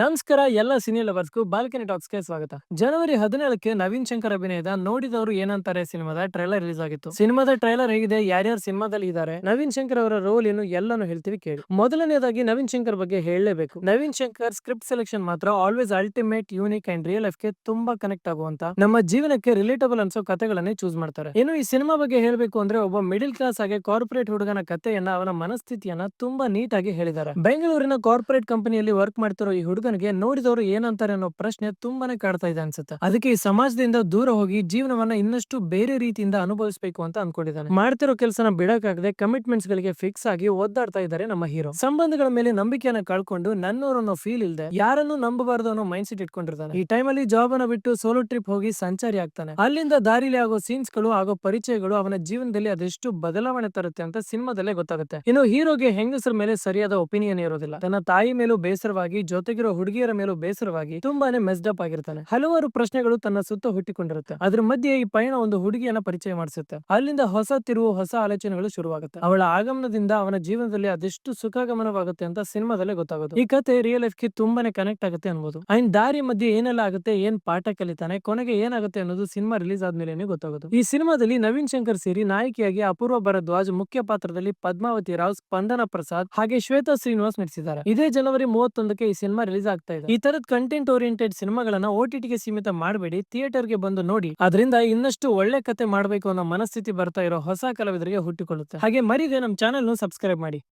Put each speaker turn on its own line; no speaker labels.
ನಮಸ್ಕಾರ, ಎಲ್ಲ cine ಲವರ್ಸ್ಗೂ balcony ಟಾಕ್ಸ್ಗೆ ಸ್ವಾಗತ. ಜನವರಿ ಹದಿನೇಳಕ್ಕೆ ನವೀನ್ ಶಂಕರ್ ಅಭಿನಯದ ನೋಡಿದವರು ಏನಂತಾರೆ ಸಿನಿಮಾದ ಟ್ರೈಲರ್ ರಿಲೀಸ್ ಆಗಿತ್ತು ಸಿನಿಮಾದ ಟ್ರೈಲರ್ ಹೇಗಿದೆ, ಯಾರ್ಯಾರು ಸಿನಿಮಾದಲ್ಲಿ ಇದ್ದಾರೆ, ನವೀನ್ ಶಂಕರ್ ಅವರ ರೋಲ್ ಏನು ಎಲ್ಲಾನು ಹೇಳ್ತೀವಿ ಕೇಳಿ. ಮೊದಲನೇದಾಗಿ ನವೀನ್ ಶಂಕರ್ ಬಗ್ಗೆ ಹೇಳಲೇಬೇಕು. ನವೀನ್ ಶಂಕರ್ ಸ್ಕ್ರಿಪ್ಟ್ ಸೆಲೆಕ್ಷನ್ ಮಾತ್ರ always ultimate, unique and real ಲೈಫ್ಗೆ ತುಂಬಾ ಕನೆಕ್ಟ್ ಆಗುವಂತ, ನಮ್ಮ ಜೀವನಕ್ಕೆ ರಿಲೇಟಬಲ್ ಅನ್ಸೋ ಕಥೆಗಳನ್ನೇ ಚೂಸ್ ಮಾಡ್ತಾರೆ. ಇನ್ನು ಈ ಸಿನಿಮಾ ಬಗ್ಗೆ ಹೇಳಬೇಕು ಅಂದ್ರೆ ಒಬ್ಬ ಮಿಡಿಲ್ ಕ್ಲಾಸ್ ಆಗಿ ಕಾರ್ಪೊರೇಟ್ ಹುಡುಗನ ಕಥೆಯನ್ನ ಅವನ ಮನಸ್ಥಿತಿಯನ್ನ ತುಂಬಾ ನೀಟಾಗಿ ಹೇಳಿದ್ದಾರೆ. ಬೆಂಗಳೂರಿನ ಕಾರ್ಪೊರೇಟ್ ಕಂಪನಿಯಲ್ಲಿ ವರ್ಕ್ ಮಾಡ್ತಿರೋ ಈ ಹುಡುಗನಿಗೆ ನೋಡಿದವರು ಏನಂತಾರೆ ಅನ್ನೋ ಪ್ರಶ್ನೆ ತುಂಬಾನೇ ಕಾಡ್ತಾ ಇದೆ ಅನ್ಸುತ್ತೆ. ಅದಕ್ಕೆ ಈ ಸಮಾಜದಿಂದ ದೂರ ಹೋಗಿ ಜೀವನವನ್ನ ಇನ್ನಷ್ಟು ಬೇರೆ ರೀತಿಯಿಂದ ಅನುಭವಿಸಬೇಕು ಅಂತ ಅನ್ಕೊಂಡಿದ್ದಾನೆ. ಮಾಡ್ತಿರೋ ಕೆಲಸನ ಬಿಡಕ್ಕಾಗದೆ ಕಮಿಟ್ಮೆಂಟ್ಸ್ ಗಳಿಗೆ ಫಿಕ್ಸ್ ಆಗಿ ಒದ್ದಾಡ್ತಾ ಇದ್ದಾರೆ ನಮ್ಮ ಹೀರೋ. ಸಂಬಂಧಗಳ ಮೇಲೆ ನಂಬಿಕೆಯನ್ನ ಕಳ್ಕೊಂಡು ನನ್ನೋರು ಅನ್ನೋ ಫೀಲ್ ಇಲ್ದೆ ಯಾರನ್ನು ನಂಬಬಾರದು ಅನ್ನೋ ಮೈಂಡ್ ಸೆಟ್ ಇಟ್ಕೊಂಡಿರ್ತಾನೆ. ಈ ಅಲ್ಲಿ ಜಾಬ್ ಅನ್ನ ಬಿಟ್ಟು ಸೋಲೋ ಟ್ರಿಪ್ ಹೋಗಿ ಸಂಚಾರಿ ಆಗ್ತಾನೆ. ಅಲ್ಲಿಂದ ದಾರಿಲಿ ಆಗೋ ಸೀನ್ಸ್ಗಳು, ಆಗೋ ಪರಿಚಯಗಳು ಅವನ ಜೀವನದಲ್ಲಿ ಅದೆಷ್ಟು ಬದಲಾವಣೆ ತರುತ್ತೆ ಅಂತ ಸಿನಿಮಾದಲ್ಲೇ ಗೊತ್ತಾಗುತ್ತೆ. ಇನ್ನು ಹೀರೋಗೆ ಹೆಂಗಸರ ಮೇಲೆ ಸರಿಯಾದ ಒಪಿನಿಯನ್ ಇರೋದಿಲ್ಲ. ತನ್ನ ತಾಯಿ ಮೇಲೂ ಬೇಸರವಾಗಿ ಜೊತೆಗಿರೋ ಹುಡುಗಿಯರ ಮೇಲೂ ಬೇಸರವಾಗಿ ತುಂಬಾನೇ ಮೆಸ್ಡ್ ಅಪ್ ಆಗಿರ್ತಾನೆ. ಹಲವಾರು ಪ್ರಶ್ನೆಗಳು ತನ್ನ ಸುತ್ತ ಹುಟ್ಟಿಕೊಂಡಿರುತ್ತೆ. ಅದ್ರ ಮಧ್ಯೆ ಈ ಪಯಣ ಒಂದು ಹುಡುಗಿಯನ್ನ ಪರಿಚಯ ಮಾಡಿಸುತ್ತೆ. ಅಲ್ಲಿಂದ ಹೊಸ ತಿರುವು, ಹೊಸ ಆಲೋಚನೆಗಳು ಶುರುವಾಗುತ್ತೆ. ಅವಳ ಆಗಮನದಿಂದ ಅವನ ಜೀವನದಲ್ಲಿ ಅದೆಷ್ಟು ಸುಖಗಮನವಾಗುತ್ತೆ ಅಂತ ಸಿನಿಮಾದಲ್ಲೇ ಗೊತ್ತಾಗೋದು. ಈ ಕತೆ ರಿಯಲ್ ಲೈಫ್ ತುಂಬಾನೇ ಕನೆಕ್ಟ್ ಆಗುತ್ತೆ ಅನ್ಬೋದು. ಅಂಡ್ ದಾರಿ ಮಧ್ಯೆ ಏನೆಲ್ಲ ಆಗುತ್ತೆ, ಏನ್ ಪಾಠ ಕಲಿತಾನೆ, ಕೊನೆಗೆ ಏನಾಗುತ್ತೆ ಅನ್ನೋದು ಸಿನಿಮಾ ರಿಲೀಸ್ ಆದ್ಮೇಲೆ ಗೊತ್ತಾಗೋದು. ಈ ಸಿನಿಮಾದಲ್ಲಿ ನವೀನ್ ಶಂಕರ್ ಸೇರಿ ನಾಯಕಿಯಾಗಿ ಅಪೂರ್ವ ಭರದ್ವಾಜ್ ಮುಖ್ಯ ಪಾತ್ರದಲ್ಲಿ ಪದ್ಮಾವತಿ ರಾವ್, ಸ್ಪಂದನ ಪ್ರಸಾದ್ ಹಾಗೆ ಶ್ವೇತಾ ಶ್ರೀನಿವಾಸ್ ನಟಿಸಿದ್ದಾರೆ. ಇದೇ ಜನವರಿ ಮೂವತ್ತೊಂದಕ್ಕೆ ಈ ಸಿನಿಮಾ ರಿಲೀಸ್ ಆಗ್ತಾ ಇದೆ. ಈ ತರದ ಕಂಟೆಂಟ್ ಓರಿಯೆಂಟೆಡ್ ಸಿನಿಮಾಗಳನ್ನ ಓಟಿಟಿಗೆ ಸೀಮಿತ ಮಾಡಬೇಡಿ ಥಿಯೇಟರ್ಗೆ ಬಂದು ನೋಡಿ. ಅದರಿಂದ ಇನ್ನಷ್ಟು ಒಳ್ಳೆ ಕತೆ ಮಾಡಬೇಕು ಅನ್ನೋ ಮನಸ್ಥಿತಿ ಬರ್ತಾ ಇರೋ ಹೊಸ ಕಲಾವಿದರಿಗೆ ಹುಟ್ಟಿಕೊಳ್ಳುತ್ತೆ. ಹಾಗೆ ಮರಿದೆ ನಮ್ಮ ಚಾನೆಲ್ ಸಬ್ಸ್ಕ್ರೈಬ್ ಮಾಡಿ.